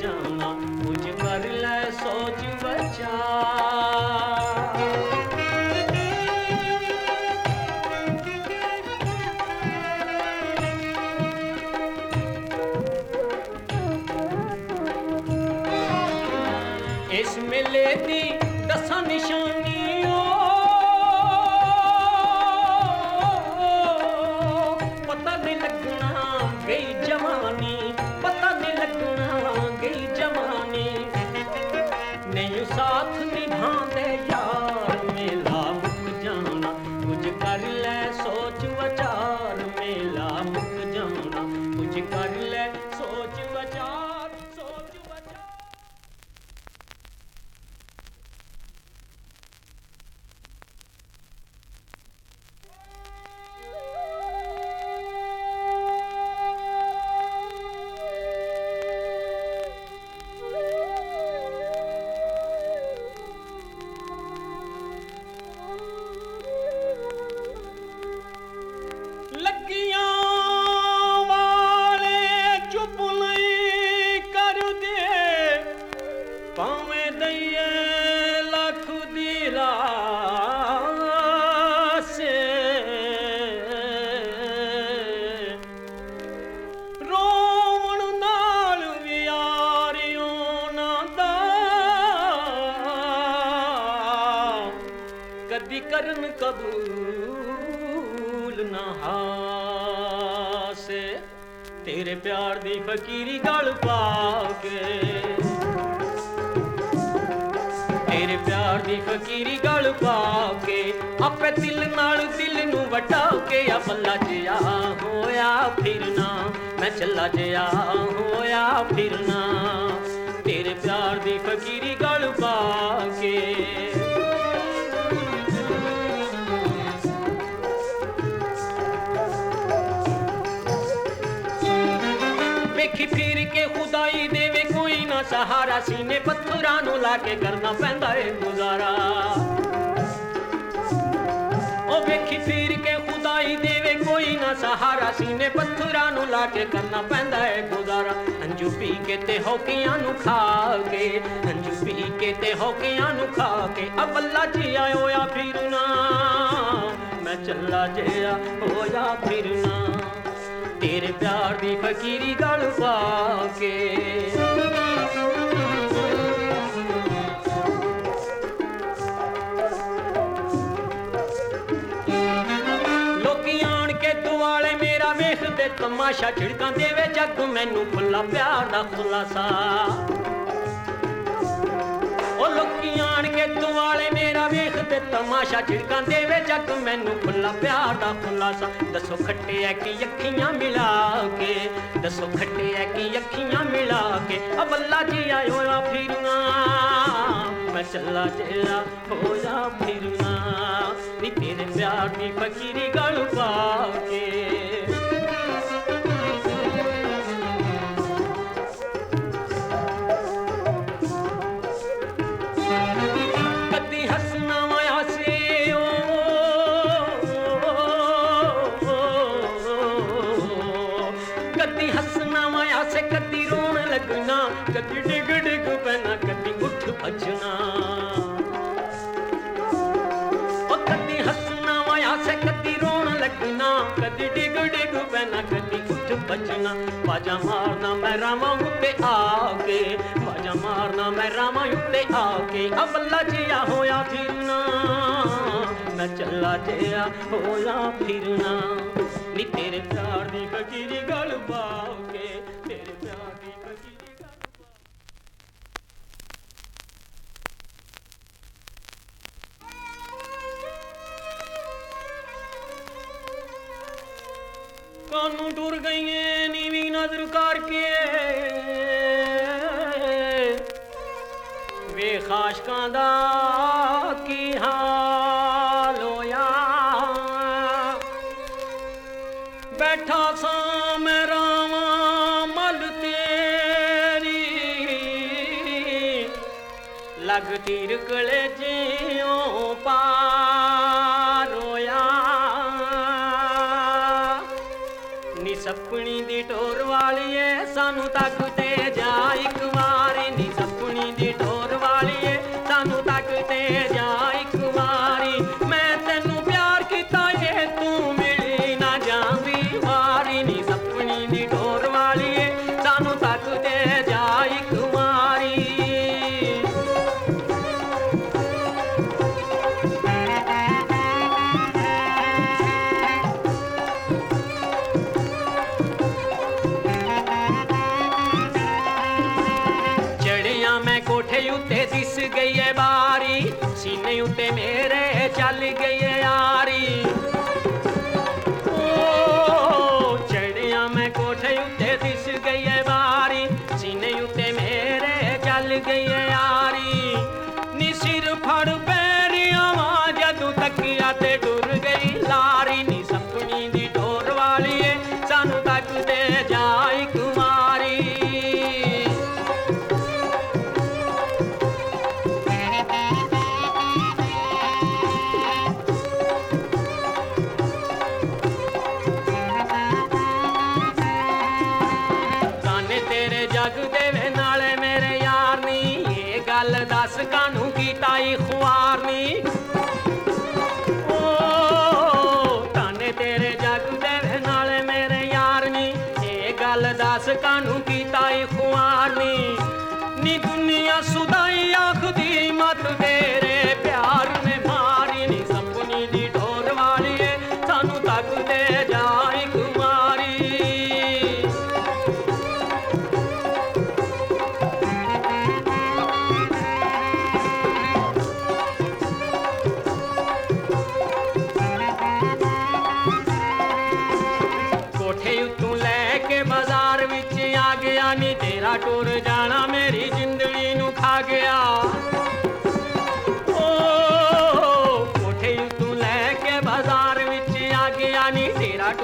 ਜਾਣਾ ਕੁਝ ਕਰ ਲੈ ਸੋਚ ਬਚਾ ਭਾਵੇਂ ਦਈਏ ਲੱਖ ਦੀ ਲਾਸੇ। ਰੋਵਣ ਨਾਲ ਵਿਆਰਿਓ ਨਾ ਦਾ। ਕਦੀ ਕਰਨ ਕਬੂਲ ਨਾ ਹਾਸੇ। ਤੇਰੇ ਪਿਆਰ ਦੀ ਫਕੀਰੀ ਗਲ ਪਾ ਕੇ। ਤੇਰੇ ਪਿਆਰ ਦੀ ਫਕੀਰੀ ਗਲ ਪਾ ਕੇ, ਆਪੇ ਦਿਲ ਨਾਲ ਦਿਲ ਨੂੰ ਵਟਾ ਕੇ ਆ ਬੱਲਾ ਜਿਆ ਹੋਇਆ ਫਿਰਨਾ। ਮੈਂ ਚੱਲਾ ਜਿਆ ਹੋਇਆ ਫਿਰਨਾ। ਤੇਰੇ ਪਿਆਰ ਦੀ ਫਕੀਰੀ ਗਲ ਪਾ ਕੇ। ਸਹਾਰਾ ਸੀਨੇ ਪੱਥਰਾਂ ਨੂੰ ਲਾ ਕੇ ਕਰਨਾ ਪੈਂਦਾ ਏ ਗੁਜ਼ਾਰਾ। ਉਹ ਵੇਖੀ ਫਿਰ ਕੇ ਖੁਦਾਈ ਦੇਵੇ, ਕੋਈ ਨਾ ਸਹਾਰਾ ਸੀਨੇ ਪੱਥਰਾਂ ਨੂੰ ਲਾ ਕੇ ਕਰਨਾ ਪੈਂਦਾ ਏ ਗੁਜ਼ਾਰਾ। ਅੰਜੂ ਪੀ ਕੇ ਤੇ ਹੋਕੀਆਂ ਨੂੰ ਖਾ ਕੇ, ਅੰਜੂ ਪੀ ਕੇ ਤੇ ਹੋਕੀਆਂ ਨੂੰ ਖਾ ਕੇ ਅੱਲਾ ਜੀ ਆਇਆ ਫਿਰਨਾ ਮੈਂ ਚੱਲਾ ਜਿਆ ਹੋਇਆ ਫਿਰਨਾ ਤੇਰੇ ਪਿਆਰ ਦੀ ਫਕੀਰੀ ਗਲ ਪਾ ਕੇ। ਤਮਾਸ਼ਾ ਛਿੜਕਾਂ ਦੇਵੇ ਜੱਗ ਮੈਨੂੰ ਫੁੱਲਾ ਪਿਆਰ ਦਾ ਖੁਲਾਸਾ। ਉਹ ਲੋਕੀ ਆਣ ਕੇ ਦੁਆਲੇ ਮੇਰਾ ਵੇਖਦੇ ਤਮਾਸ਼ਾ ਛਿੜਕਾਂ ਦੇਵੇ ਜੱਗ ਮੈਨੂੰ ਫੁੱਲਾ ਪਿਆਰ ਦਾ ਖੁਲਾਸਾ। ਦੱਸੋ ਖੱਟੇ ਐ ਕਿ ਅੱਖੀਆਂ ਮਿਲਾ ਕੇ, ਦੱਸੋ ਖੱਟੇ ਐ ਕਿ ਅੱਖੀਆਂ ਮਿਲਾ ਕੇ। ਅਬ ਅੱਲਾ ਜੀ ਆਇਓ ਆ ਫਿਰਨਾ, ਮੈਂ ਚੱਲਾ ਜਿਆ ਹੋਇਆ ਫਿਰਨਾ। ਨੀ ਤੇਰੇ ਪਿਆਰ ਦੀ ਫਕੀਰੀ ਗਲ ਪਾ ਕੇ। ਭੱਜਣਾ ਬਾਜਾ ਮਾਰਨਾ ਮੈਂ ਰਾਵਾਂ ਉੱਤੇ ਆ ਕੇ, ਬਾਜਾ ਮਾਰਨਾ ਮੈਂ ਰਾਮਾ ਉੱਤੇ ਆ ਕੇ। ਅਬਲਾ ਜਿਆ ਹੋਇਆ ਫਿਰਨਾ, ਮੈਂ ਚੱਲਾ ਜਿਆ ਹੋਇਆ ਫਿਰਨਾ। ਨੀ ਤੇਰੇ ਪਿਆਰ ਦੀ ਫਕੀਰੀ ਗੱਲ ਪਾਉ ਕੇ ਤੇਰੇ ਪਿਆਰ ਦੀ ਫਕੀਰੀ ਗੱਲ ਪਾਉ ਕਾਨੂੰ ਟੁਰ ਗਈਏ? ਨਜ਼ਰ ਕਰਕੇ। ਵੇ ਖਾਸ਼ਕਾਂ ਦਾ ਕੀ ਹਾਲ ਹੋਇਆ? ਬੈਠਾ ਸਾਂ ਮੈਂ ਰਾਵਾਂ ਮਲ ਤੇਰੀ। ਲੱਗ ਤੀਰ ਕਲੇ ਗਈ ਏ ਬਾਰੀ ਸੀਨੇ ਉੱਤੇ ਮੇਰੇ ਕਾਨੂੰ ਕੀਤਾ ਈ ਖੁਆਰ ਨੀ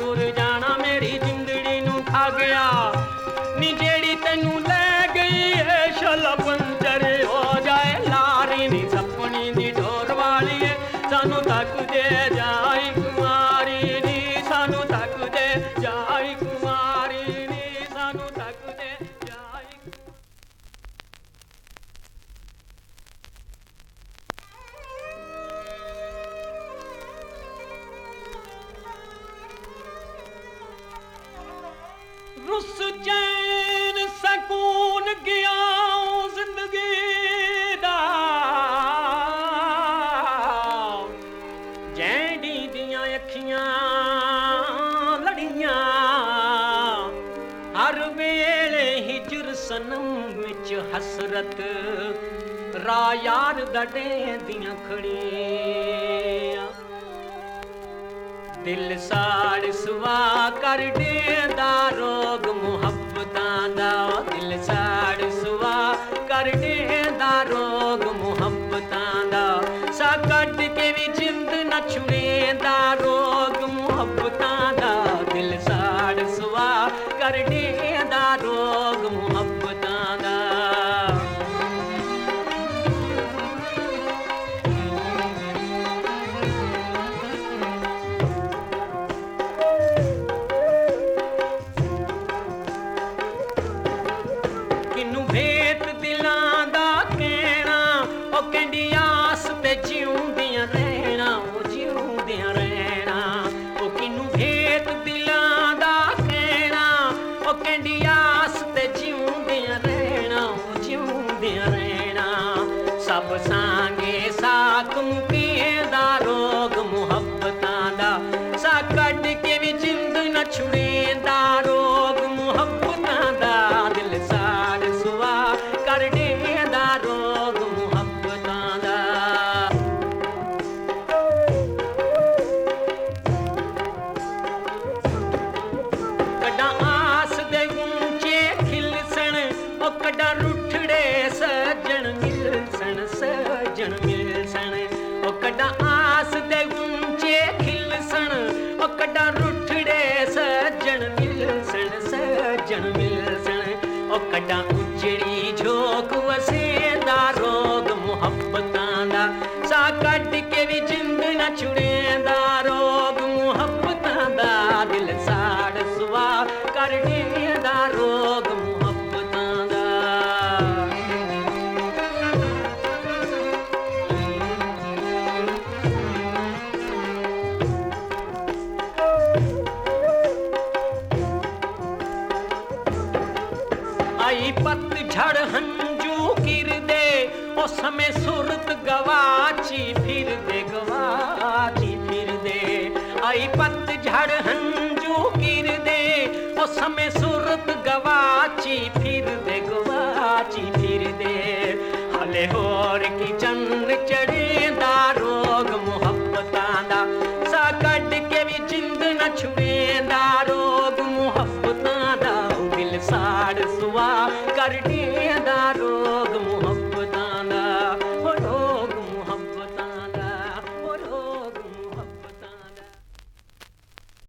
ਨੀ ਉਸ ਚੈਨ ਸਕੂਨ ਗਿਆ ਓ ਜ਼ਿੰਦਗੀ ਦਾ। ਜੈਂਡੀ ਦੀਆਂ ਅੱਖੀਆਂ ਲੜੀਆਂ, ਹਰ ਵੇਲੇ ਹਿਜਰ ਸਨਮ ਵਿੱਚ ਹਸਰਤ ਰਾ ਯਾਰ ਦਡੇ ਦੀਆਂ ਖੜੀਆਂ। ਦਿਲ ਸਾੜ ਸੁਆ ਕਰ ਦੇਂਦਾ ਰੋਗ ਮੁਹੱਬਤਾਂ ਦਾ ਦਿਲ ਸਾੜ ਸੁਆ ਕਰ ਦੇਂਦਾ ਰੋਗ ਮੁਹੱਬਤਾਂ ਦਾ ਸਾ ਕੱਢ ਕੇ ਵੀ ਜਿੰਦ ਨਾ ਛੁੜੇਂਦਾ ਰੋਗ ਮੁਹੱਬਤਾਂ ਦਾ ਦਿਲ ਸਾੜ ਸੁਆ ਕਰ posso pedir um கட்டான் ਸਮੇਂ ਸੁਰਤ ਗਵਾਚੀ, ਫਿਰ ਦੇ ਗਵਾਚੀ, ਫਿਰ ਦੇ। ਆਈ ਪੱਤ ਝੜ ਹੰਝੂ ਗਿਰ ਦੇ, ਉਹ ਸਮੇਂ ਸੁਰਤ ਗਵਾਚੀ, ਫਿਰ ਦੇ ਗਵਾਚੀ, ਫਿਰ ਦੇ। ਹਲੇ ਹੋਰ ਕੀ